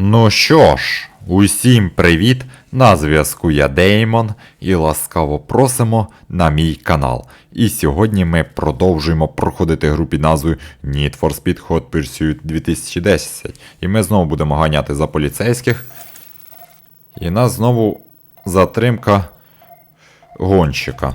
Ну що ж, усім привіт! На зв'язку я Деймон і ласкаво просимо на мій канал. І сьогодні ми продовжуємо проходити гру під назвою Need for Speed Hot Pursuit 2010. І ми знову будемо ганяти за поліцейських. І нас знову затримка гонщика.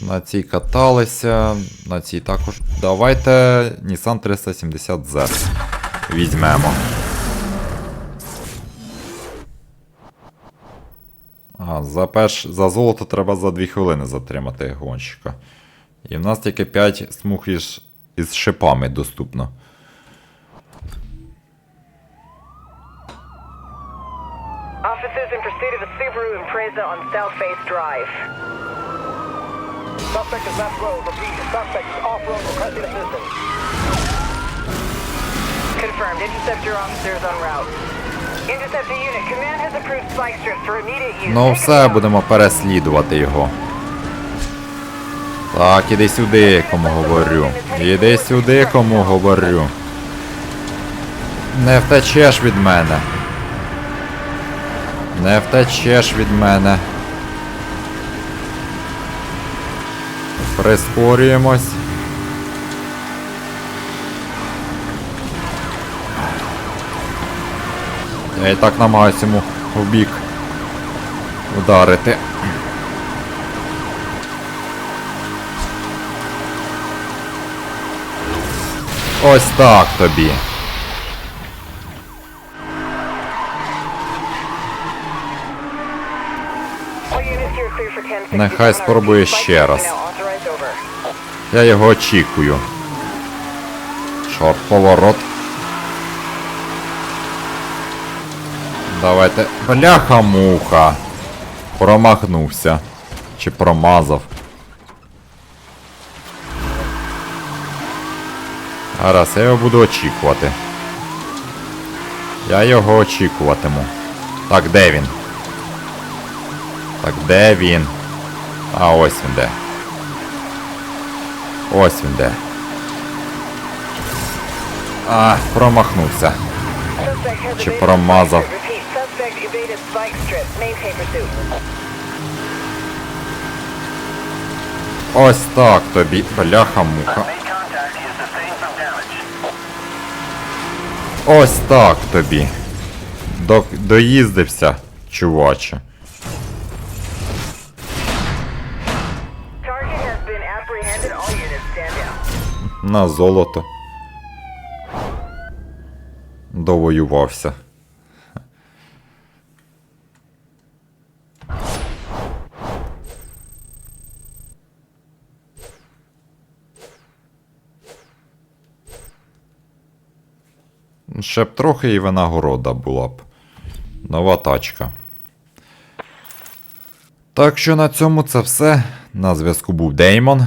На цій каталися, на цій також. Давайте Nissan 370Z візьмемо. А, за, перш... за золото треба за 2 хвилини затримати гонщика. І в нас тільки 5 смуг із, із шипами доступно. Officers in pursuit of a Subaru Impreza on South Face Drive. Suspect is left road. Repeat, suspect is off-road requesting assistance. Confirmed. Interceptor officers en route. Interceptor unit, command has approved spike strips for immediate use. Ну все, будемо переслідувати його. Так, іди сюди, кому говорю. Іди сюди, кому говорю. Не втечеш від мене. Не втечеш від мене. Прискорюємось. Я і так намагаюся йому в бік ударити. Ось так тобі. Нехай спробує ще раз. Я його очікую. Чорт, поворот. Давайте. Бляха-муха. Промахнувся. Чи промазав. Гаразд, я його буду очікувати. Я його очікуватиму. Так, де він? Так, де він? А ось він де. Ось він де. А, промахнувся. Чи промазав. Ось так тобі, бляха-муха. Ось так тобі. До, доїздився, чуваче. На золото. Довоювався. Ще б трохи і винагорода була б. Нова тачка. Так що на цьому це все. На зв'язку був Деймон.